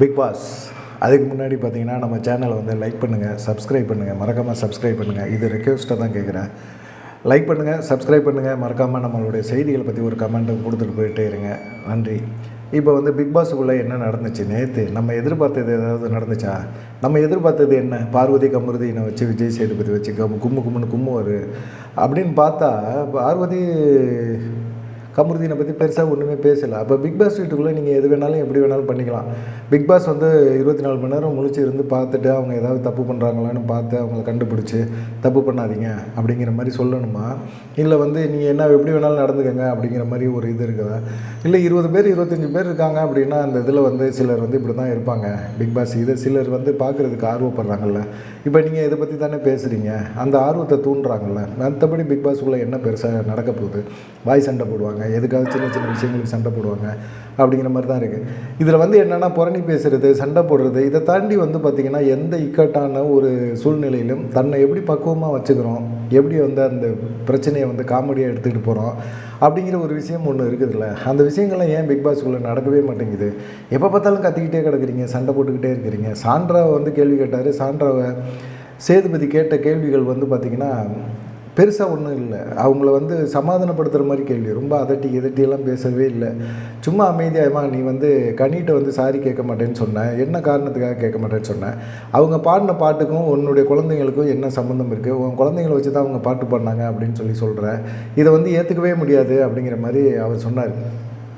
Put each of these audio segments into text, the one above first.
Big pass அதுக்கு முன்னாடி பார்த்தீங்கன்னா நம்ம சேனலை வந்து லைக் பண்ணுங்கள் சப்ஸ்கிரைப் பண்ணுங்கள் மறக்காமல் சப்ஸ்கிரைப் பண்ணுங்கள் இது ரெக்வெஸ்ட்டாக தான் கேட்குறேன் லைக் பண்ணுங்கள் சப்ஸ்கிரைப் பண்ணுங்கள் மறக்காமல் நம்மளுடைய செய்திகளை பற்றி ஒரு கமெண்ட்டை கொடுத்துட்டு போயிட்டே இருங்க. நன்றி. இப்போ வந்து பிக் பாஸுக்குள்ளே என்ன நடந்துச்சு? நேற்று நம்ம எதிர்பார்த்தது ஏதாவது நடந்துச்சா? நம்ம எதிர்பார்த்தது என்ன? பார்வதி கமருதினை வச்சு விஜய் சேதுபதி வச்சு கம் கும்மு கும்முன்னு கும்முவார். அப்படின்னு பார்த்தா பார்வதி கமருதீனை பற்றி பெருசாக ஒன்றுமே பேசலை. அப்போ பிக் பாஸ் வீட்டுக்குள்ளே நீங்கள் எது வேணாலும் எப்படி வேணாலும் பண்ணிக்கலாம். பிக் பாஸ் வந்து இருபத்தி நாலு மணி நேரம் முழிச்சு இருந்து பார்த்துட்டு அவங்க ஏதாவது தப்பு பண்ணுறாங்களான்னு பார்த்து அவங்கள கண்டுபிடிச்சி தப்பு பண்ணாதீங்க அப்படிங்கிற மாதிரி சொல்லணுமா? இல்லை வந்து நீங்கள் என்ன எப்படி வேணாலும் நடந்துக்கங்க அப்படிங்கிற மாதிரி ஒரு இது இருக்குதா? இல்லை இருபது பேர் இருபத்தஞ்சி பேர் இருக்காங்க அப்படின்னா அந்த இதில் வந்து சிலர் வந்து இப்படி தான் இருப்பாங்க. பிக் பாஸ் இதை சிலர் வந்து பார்க்குறதுக்கு ஆர்வப்படுறாங்கல்ல. இப்போ நீங்கள் இதை பற்றி தானே பேசுகிறீங்க. அந்த ஆர்வத்தை தூண்டுறாங்கல்ல. மற்றபடி பிக் பாஸ்க்குள்ளே என்ன பெருசாக நடக்க போகுது? வாய் சண்டை போடுவாங்க. எதுக்காக சின்ன சின்ன விஷயங்களுக்கு சண்டை போடுவாங்க? அப்படிங்கிற மாதிரி தான் இருக்குது இதில் வந்து என்னென்னா புரணி பேசுகிறது சண்டை போடுறது இதை தாண்டி வந்து பார்த்திங்கன்னா எந்த இக்கட்டான ஒரு சூழ்நிலையிலும் தன்னை எப்படி பக்குவமாக வச்சுக்கிறோம் எப்படி வந்து அந்த பிரச்சனையை வந்து காமெடியாக எடுத்துக்கிட்டு போகிறோம் அப்படிங்கிற ஒரு விஷயம் ஒன்று இருக்குதுல்ல. அந்த விஷயங்கள்லாம் ஏன் பிக் பாஸ்க்குள்ளே நடக்கவே மாட்டேங்குது? எப்போ பார்த்தாலும் கத்திக்கிட்டே கிடக்குறீங்க சண்டை போட்டுக்கிட்டே இருக்கிறீங்க. சாண்ட்ராவை வந்து கேள்வி கேட்டார். சாண்ட்ராவை சேதுபதி கேட்ட கேள்விகள் வந்து பார்த்திங்கன்னா பெருசாக ஒன்றும் இல்லை. அவங்கள வந்து சமாதானப்படுத்துகிற மாதிரி கேள்வி. ரொம்ப அதட்டி எதட்டியெல்லாம் பேசவே இல்லை. சும்மா அமைதியாகமா நீ வந்து கனிகிட்ட வந்து சாரி கேட்க மாட்டேன்னு சொன்னேன் என்ன காரணத்துக்காக கேட்க மாட்டேன்னு சொன்னேன் அவங்க பாடின பாட்டுக்கும் உன்னுடைய குழந்தைங்களுக்கும் என்ன சம்மந்தம் இருக்குது உன் குழந்தைங்கள வச்சு தான் அவங்க பாட்டு பாடினாங்க அப்படின்னு சொல்லி சொல்கிறேன் இதை வந்து ஏற்றுக்கவே முடியாது அப்படிங்கிற மாதிரி அவர் சொன்னார்.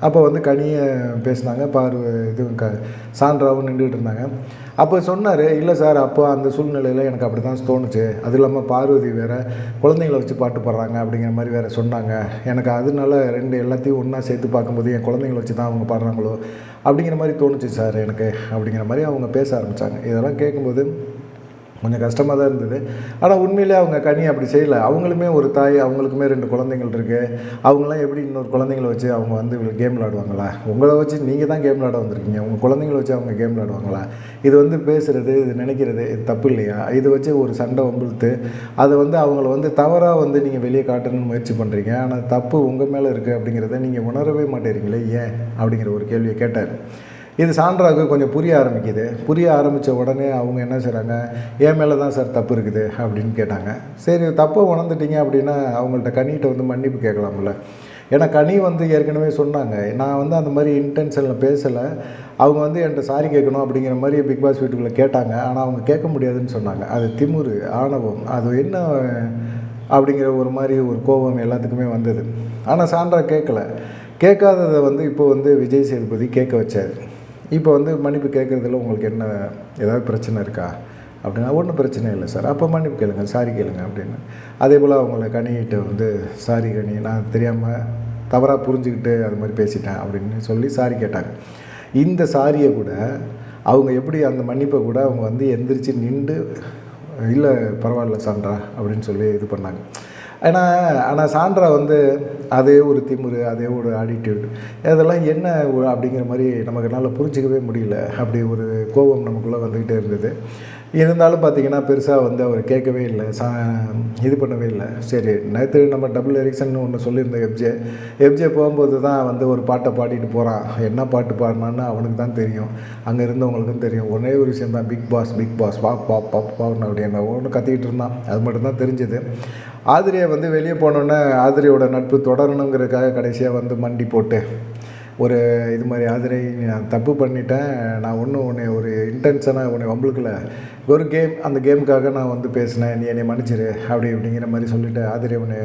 அப்போ வந்து கனியை பேசினாங்க பாரு இது க சான்றாவும் நின்றுட்டு இருந்தாங்க. அப்போ சொன்னார் இல்லை சார் அப்போ அந்த சூழ்நிலையில் எனக்கு அப்படி தான் தோணுச்சு. அது இல்லாமல் பார்வதி வேறு குழந்தைங்கள வச்சு பாட்டு பாடுறாங்க அப்படிங்கிற மாதிரி வேறு சொன்னாங்க. எனக்கு அதனால ரெண்டு எல்லாத்தையும் ஒன்றா சேர்த்து பார்க்கும்போது என் குழந்தைங்கள வச்சு தான் அவங்க பாடுறாங்களோ? அப்படிங்கிற மாதிரி தோணுச்சு சார் எனக்கு அப்படிங்கிற மாதிரி அவங்க பேச ஆரம்பித்தாங்க இதெல்லாம் கேட்கும்போது கொஞ்சம் கஷ்டமாக தான் இருந்தது. ஆனால் உண்மையிலே அவங்க கனி அப்படி செய்யலை. அவங்களுமே ஒரு தாய் அவங்களுக்குமே ரெண்டு குழந்தைங்கள் இருக்குது அவங்களாம் எப்படி இன்னொரு குழந்தைங்கள வச்சு அவங்க வந்து கேம் விளாடுவாங்களா உங்களை வச்சு நீங்கள் தான் கேம் விளாட வந்திருக்கீங்க. உங்கள் குழந்தைங்கள வச்சு அவங்க கேம் விளாடுவாங்களா இது வந்து பேசுகிறது இது நினைக்கிறது இது தப்பு இல்லையா? இதை வச்சு ஒரு சண்டை வம்பிழுத்து அதை வந்து அவங்கள வந்து தவறாக வந்து நீங்கள் வெளியே காட்டணும்னு முயற்சி பண்ணுறீங்க ஆனால் தப்பு உங்கள் மேலே இருக்குது அப்படிங்கிறத நீங்கள் உணரவே மாட்டேறீங்களே ஏன்? அப்படிங்கிற ஒரு கேள்வியை கேட்டார். இது சான்றாவுக்கு கொஞ்சம் புரிய ஆரம்பிக்குது. புரிய ஆரம்பித்த உடனே அவங்க என்ன செய்கிறாங்க என் மேலே தான் சார் தப்பு இருக்குது அப்படின்னு கேட்டாங்க. சரி தப்பை உணர்ந்துட்டீங்க அப்படின்னா அவங்கள்ட்ட கனிகிட்ட வந்து மன்னிப்பு கேட்கலாம்ல. ஏன்னா கனி வந்து ஏற்கனவே சொன்னாங்க. நான் வந்து அந்த மாதிரி இன்டென்ஷனில் பேசலை. அவங்க வந்து என்கிட்ட சாரி கேட்கணும் அப்படிங்கிற மாதிரி பிக் பாஸ் வீட்டுக்குள்ளே கேட்டாங்க. ஆனால் அவங்க கேட்க முடியாதுன்னு சொன்னாங்க. அது திமுரு ஆணவம் அது என்ன அப்படிங்கிற ஒரு மாதிரி ஒரு கோபம் எல்லாத்துக்குமே வந்தது. ஆனால் சான்றா கேட்கல. கேட்காததை வந்து இப்போ வந்து விஜய் சேதுபதி கேட்க வச்சார். இப்போ வந்து மன்னிப்பு கேட்குறதுல உங்களுக்கு என்ன ஏதாவது பிரச்சனை இருக்கா? அப்படின்னா ஒன்றும் பிரச்சனை இல்லை சார். அப்போ மன்னிப்பு கேளுங்க சாரி கேளுங்க அப்படின்னு. அதே போல் அவங்கள கணியிட்டு வந்து சாரி கணி நான் தெரியாமல் தவறாக புரிஞ்சுக்கிட்டு அது மாதிரி பேசிட்டேன் அப்படின்னு சொல்லி சாரி கேட்டாங்க. இந்த சாரியை கூட அவங்க எப்படி அந்த மன்னிப்பை கூட அவங்க வந்து எந்திரிச்சு நின்று இல்லை பரவாயில்ல சான்றா அப்படின்னு சொல்லி இது பண்ணாங்க. ஏன்னா ஆனால் சான்றா வந்து அதே ஒரு திமுரு அதே ஒரு ஆட்டிடியூட் அதெல்லாம் என்ன அப்படிங்கிற மாதிரி நமக்கு என்னால் புரிஞ்சிக்கவே முடியல. அப்படி ஒரு கோபம் நமக்குள்ளே வந்துக்கிட்டே இருந்தது. இருந்தாலும் பார்த்தீங்கன்னா பெருசாக வந்து அவர் கேட்கவே இல்லை சா இது பண்ணவே இல்லை. சரி நேற்று நம்ம டபுள் எரிக்சன் ஒன்று சொல்லியிருந்தோம் எப்ஜே எப்ஜே போகும்போது தான் வந்து ஒரு பாட்டை பாடிட்டு போகிறான் என்ன பாட்டு பாடினான்னு அவனுக்கு தான் தெரியும். அங்கே இருந்தவங்களுக்கும் தெரியும். ஒரே ஒரு விஷயம் தான் பிக் பாஸ் பிக் பாஸ் பா பா பா பான்னு அப்படின்னு ஒன்று கத்திக்கிட்டு இருந்தான். அது மட்டும்தான் தெரிஞ்சது. ஆதிரியை வந்து வெளியே போனோன்னே ஆதிரியோட நட்பு தொடரணுங்கிறதுக்காக கடைசியாக வந்து மண்டி போட்டு ஒரு இது மாதிரி ஆதிரை நான் தப்பு பண்ணிட்டேன். நான் ஒன்றும் உன்னை ஒரு இன்டென்ஷனாக உன்னை வம்பளுக்கல ஒரு கேம் அந்த கேமுக்காக நான் வந்து பேசினேன். நீ என்னை மன்னிச்சிரு. அப்படி இப்படிங்கிற மாதிரி சொல்லிவிட்டு ஆதிரை உன்னை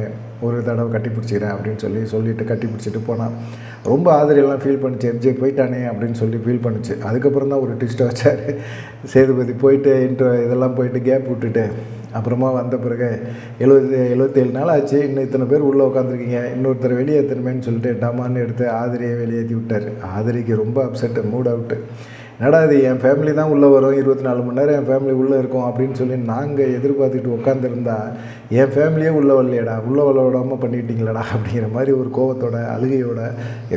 ஒரு தடவை கட்டி பிடிச்சிக்கிறேன் அப்படின்னு சொல்லி சொல்லிட்டு கட்டி பிடிச்சிட்டு போனான். ரொம்ப ஆதிரியெல்லாம் ஃபீல் பண்ணிச்சு. எம்ஜே போயிட்டானே அப்படின்னு சொல்லி ஃபீல் பண்ணுச்சு. அதுக்கப்புறம் தான் ஒரு ட்விஸ்ட்டை வச்சார். சேதுபதி போயிட்டு இன்ட்ரோ இதெல்லாம் போயிட்டு கேப் விட்டுட்டு அப்புறமா வந்த பிறகு எழுபது எழுபத்தேழு நாள் ஆச்சு. இன்னும் இத்தனை பேர் உள்ளே உட்காந்துருக்கீங்க இன்னொருத்தர் வெளியேற்றணுமேன்னு சொல்லிட்டு டமான்னு எடுத்து ஆதிரியை வெளியேற்றி விட்டார். ஆதிரிக்கு ரொம்ப அப்செட்டு மூட் அவுட்டு என்னடா இது என் ஃபேமிலி தான் உள்ளே வரும் இருபத்தி நாலு மணி நேரம் என் ஃபேமிலி உள்ளே இருக்கும் அப்படின்னு சொல்லி நாங்கள் எதிர்பார்த்துட்டு உட்காந்துருந்தா என் ஃபேமிலியே உள்ளே வரலையடா உள்ளே வர விடாமல் பண்ணிட்டீங்களடா அப்படிங்கிற மாதிரி ஒரு கோவத்தோட அழுகையோட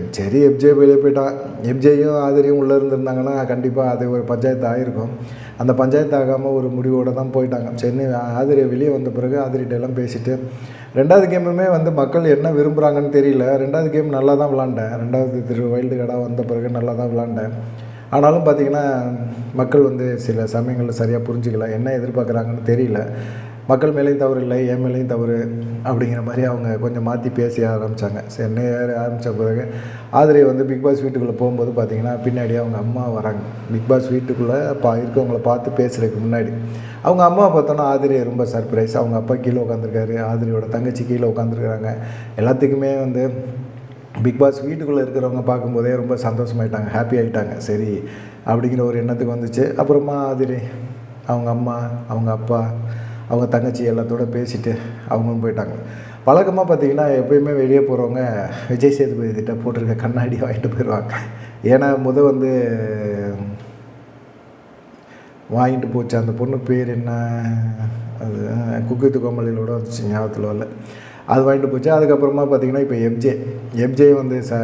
எப் சரி எப்ஜே வெளியே போயிட்டான். எப்ஜேயும் ஆதிரியும் உள்ளே இருந்திருந்தாங்கன்னா கண்டிப்பாக அது ஒரு பஞ்சாயத்து ஆகிருக்கும் அந்த பஞ்சாயத்து ஆகாமல் ஒரு முடிவோடு தான் போயிட்டாங்க. சென்னை ஆதிரி வெளியே வந்த பிறகு ஆதிரிட்ட எல்லாம் பேசிட்டு ரெண்டாவது கேமுமே வந்து மக்கள் என்ன விரும்புகிறாங்கன்னு தெரியல. ரெண்டாவது கேம் நல்லா தான் விளாண்டேன். ரெண்டாவது திரு வைல்டு கார்டாக வந்த பிறகு நல்லா தான் விளாண்டேன். ஆனாலும் பார்த்திங்கன்னா மக்கள் வந்து சில சமயங்களில் சரியாக புரிஞ்சுக்கல. என்ன எதிர்பார்க்குறாங்கன்னு தெரியல. மக்கள் மேலேயும் தவறு இல்லை என் மேலேயும் தவறு அப்படிங்கிற மாதிரி அவங்க கொஞ்சம் மாற்றி பேசி ஆரம்பித்தாங்க சரி ஆரம்பித்த பிறகு ஆதிரை வந்து பிக் பாஸ் வீட்டுக்குள்ளே போகும்போது பார்த்திங்கன்னா பின்னாடி அவங்க அம்மா வராங்க. பிக் பாஸ் வீட்டுக்குள்ளே பா இருக்கவங்கள பார்த்து பேசுகிறதுக்கு முன்னாடி. அவங்க அம்மா பார்த்தோன்னா ஆதிரை ரொம்ப சர்ப்ரைஸ் அவங்க அப்பா கீழே உட்காந்துருக்காரு ஆதிரியோட தங்கச்சி கீழே உட்காந்துருக்குறாங்க எல்லாத்துக்குமே வந்து பிக் பாஸ் வீட்டுக்குள்ளே இருக்கிறவங்க பார்க்கும்போதே ரொம்ப சந்தோஷமாயிட்டாங்க ஹாப்பி ஆகிட்டாங்க சரி அப்படிங்கிற ஒரு எண்ணத்துக்கு வந்துச்சு. அப்புறமா ஆதிரை அவங்க அம்மா அவங்க அப்பா அவங்க தங்கச்சி எல்லாத்தோட பேசிட்டு அவங்களும் போயிட்டாங்க. வழக்கமாக பார்த்தீங்கன்னா எப்பயுமே வெளியே போகிறவங்க விஜய் சேதுபதி திட்ட போட்டிருக்க கண்ணாடி வாங்கிட்டு போயிடுவாங்க. ஏன்னா முத வந்து வாங்கிட்டு போச்சு. அந்த பொண்ணு பேர் என்ன? அது குக்கித்து கோமலையிலோட வந்துச்சு ஞாபகத்தில் வரல. அது வாங்கிட்டு போச்சு. அதுக்கப்புறமா பார்த்தீங்கன்னா இப்போ எம்ஜே எம்ஜே வந்து ச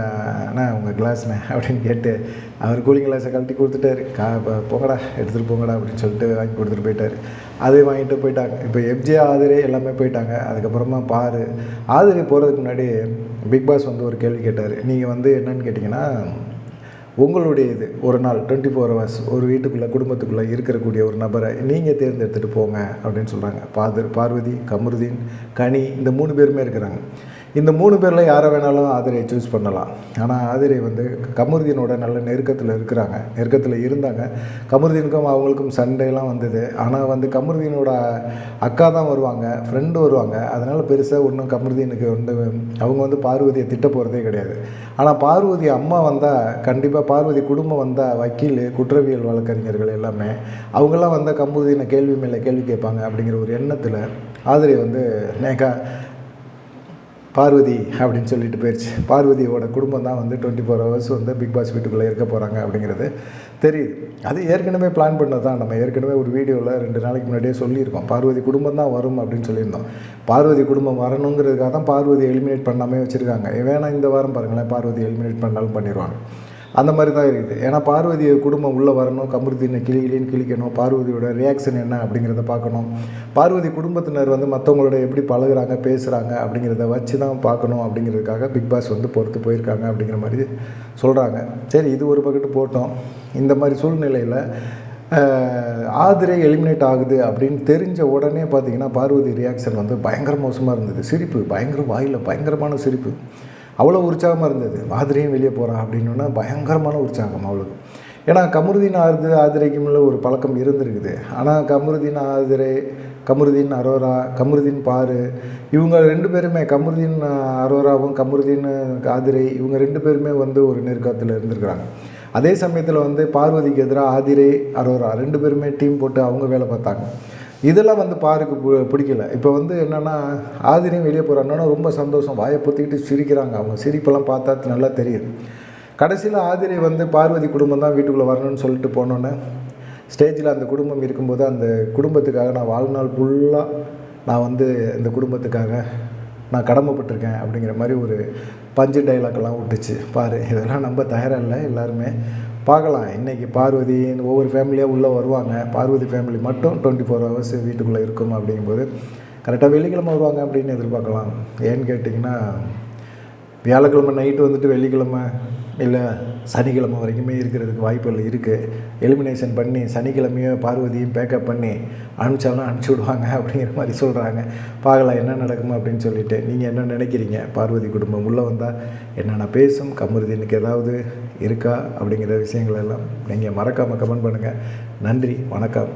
அண்ணா உங்கள் கிளாஸ்ண்ணே அப்படின்னு கேட்டு அவர் கூலிங் கிளாஸை கழட்டி கொடுத்துட்டாரு. கா இப்போ போங்கடா எடுத்துகிட்டு போங்கடா அப்படின்னு சொல்லிட்டு வாங்கி கொடுத்துட்டு போயிட்டார். அதே வாங்கிட்டு போயிட்டாங்க. இப்போ எம்ஜே ஆதிரே எல்லாமே போயிட்டாங்க. அதுக்கப்புறமா பாரு ஆதிரே போகிறதுக்கு முன்னாடி பிக் பாஸ் வந்து ஒரு கேள்வி கேட்டார். நீங்கள் வந்து என்னன்னு கேட்டிங்கன்னா உங்களுடைய இது ஒரு நாள் டுவெண்ட்டி ஃபோர் ஹவர்ஸ் ஒரு வீட்டுக்குள்ளே குடும்பத்துக்குள்ளே இருக்கக்கூடிய ஒரு நபரை நீங்கள் தேர்ந்தெடுத்துட்டு போங்க அப்படின்னு சொல்கிறாங்க பாதர் பார்வதி கமருதீன் கனி இந்த மூணு பேருமே இருக்கிறாங்க. இந்த மூணு பேரில் யாரை வேணாலும் ஆதிரையை சூஸ் பண்ணலாம். ஆனால் ஆதிரை வந்து கமருதீனோட நல்ல நெருக்கத்தில் இருக்கிறாங்க. நெருக்கத்தில் இருந்தாங்க. கமருதீனுக்கும் அவங்களுக்கும் சண்டையெல்லாம் வந்தது. ஆனால் வந்து கமருதீனோட அக்கா தான் வருவாங்க. ஃப்ரெண்டு வருவாங்க. அதனால் பெருசாக ஒன்றும் கமருதீனுக்கு வந்து அவங்க வந்து பார்வதியை திட்ட போகிறதே கிடையாது. ஆனால் பார்வதி அம்மா வந்தால் கண்டிப்பாக பார்வதி குடும்பம் வந்தால் வக்கீல் குற்றவியல் வழக்கறிஞர்கள் எல்லாமே அவங்களாம் வந்தால் கமருதீனை கேள்வி மேலே கேள்வி கேட்பாங்க அப்படிங்கிற ஒரு எண்ணத்தில் ஆதிரை வந்து நேக்கா பார்வதி அப்படின்னு சொல்லிட்டு போயிடுச்சு பார்வதியோட குடும்பம் தான் வந்து டுவெண்ட்டி ஃபோர் ஹவர்ஸ் வந்து பிக் பாஸ் வீட்டுக்குள்ளே இருக்க போகிறாங்க அப்படிங்கிறது தெரியுது. அது ஏற்கனவே பிளான் பண்ணது தான். நம்ம ஏற்கனவே ஒரு வீடியோவில் ரெண்டு நாளைக்கு முன்னாடியே சொல்லியிருக்கோம். பார்வதி குடும்பம் தான் வரும் அப்படின்னு சொல்லியிருந்தோம். பார்வதி குடும்பம் வரணுங்கிறதுக்காக தான் பார்வதி எலிமினேட் பண்ணாமே வச்சுருக்காங்க. வேணால் இந்த வாரம் பாருங்களேன் பார்வதி எலிமினேட் பண்ணாலும் பண்ணிடுவாங்க. அந்த மாதிரி தான் இருக்குது. ஏன்னா பார்வதி குடும்பம் உள்ளே வரணும் கமருதீனை கிளி கிளின்னு கிளிக்கணும் பார்வதியோட ரியாக்ஷன் என்ன அப்படிங்கிறத பார்க்கணும். பார்வதி குடும்பத்தினர் வந்து மற்றவங்களோட எப்படி பழகுறாங்க பேசுகிறாங்க அப்படிங்கிறத வச்சு தான் பார்க்கணும் அப்படிங்கிறதுக்காக பிக் பாஸ் வந்து பொறுத்து போயிருக்காங்க அப்படிங்கிற மாதிரி சொல்கிறாங்க சரி இது ஒரு பக்கெட்டு போட்டோம். இந்த மாதிரி சூழ்நிலையில் ஆதிரை எலிமினேட் ஆகுது அப்படின்னு தெரிஞ்ச உடனே பார்த்தீங்கன்னா பார்வதி ரியாக்ஷன் வந்து பயங்கர மோசமாக இருந்தது. சிரிப்பு பயங்கர வாயில் பயங்கரமான சிரிப்பு. அவ்வளோ உற்சாகமாக இருந்தது. ஆதிரையும் வெளியே போகிறான் அப்படின்னா பயங்கரமான உற்சாகம் அவளுக்கு. ஏன்னா கமருதீன் ஆது ஆதிரைக்கும் உள்ள ஒரு பழக்கம் இருந்திருக்குது. ஆனால் கமருதீன் ஆதிரை கமருதீன் அரோரா கமருதீன் பாரு இவங்க ரெண்டு பேருமே கமருதீன் அரோராவும் கமருதீன் ஆதிரை இவங்க ரெண்டு பேருமே வந்து ஒரு நெருக்கத்தில் இருந்திருக்கிறாங்க. அதே சமயத்தில் வந்து பார்வதிக்கு எதிராக ஆதிரை அரோரா ரெண்டு பேருமே டீம் போட்டு அவங்க வேலை பார்த்தாங்க. இதெல்லாம் வந்து பாருக்கு பு- பிடிக்கல. இப்போ வந்து என்னென்னா ஆதிரியும் வெளியே போகிறாங்கன்னா ரொம்ப சந்தோஷம். வாயை பொத்திக்கிட்டு சிரிக்கிறாங்க. அவங்க சிரிப்பெல்லாம் பார்த்தா நல்லா தெரியுது. கடைசியில் ஆதிரை வந்து பார்வதி குடும்பம் தான் வீட்டுக்குள்ளே வரணும்னு சொல்லிட்டு போனோன்னே ஸ்டேஜில் அந்த குடும்பம் இருக்கும்போது அந்த குடும்பத்துக்காக நான் வாழ்நாள் ஃபுல்லாக நான் வந்து இந்த குடும்பத்துக்காக நான் கடமைப்பட்டிருக்கேன் அப்படிங்கிற மாதிரி ஒரு பஞ்சு டைலாக்லாம் விட்டுச்சு. பாரு இதெல்லாம் நம்ம தயாராக இல்லை எல்லாருமே. பார்க்கலாம். இன்றைக்கி பார்வதி ஒவ்வொரு ஃபேமிலியாக உள்ளே வருவாங்க. பார்வதி ஃபேமிலி மட்டும் டுவெண்ட்டி ஃபோர் ஹவர்ஸ் வீட்டுக்குள்ளே இருக்கும் அப்படிங்கும்போது கரெக்டாக வெள்ளிக்கிழமை வருவாங்க அப்படின்னு எதிர்பார்க்கலாம். ஏன்னு கேட்டிங்கன்னா வியாழக்கிழமை நைட்டு வந்துட்டு வெள்ளிக்கிழமை இல்லை சனிக்கிழமை வரைக்குமே இருக்கிறதுக்கு வாய்ப்புகள் இருக்குது எலிமினேஷன் பண்ணி சனிக்கிழமையும் பார்வதியும் பேக்கப் பண்ணி அனுப்பிச்சாலும் அனுப்பிச்சி விடுவாங்க அப்படிங்கிற மாதிரி சொல்கிறாங்க பார்க்கலாம் என்ன நடக்குமா அப்படின்னு சொல்லிட்டு. நீங்கள் என்ன நினைக்கிறீங்க? பார்வதி குடும்பம் உள்ளே வந்தால் என்னென்ன பேசும்? கமருதீனுக்கு ஏதாவது இருக்கா அப்படிங்கிற விஷயங்களெல்லாம் நீங்கள் மறக்காமல் கமெண்ட் பண்ணுங்கள் நன்றி வணக்கம்.